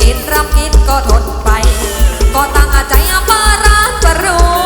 กินรับกินก็ทนไป ก็ตั้งใจเอามารักประรู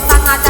patah-patah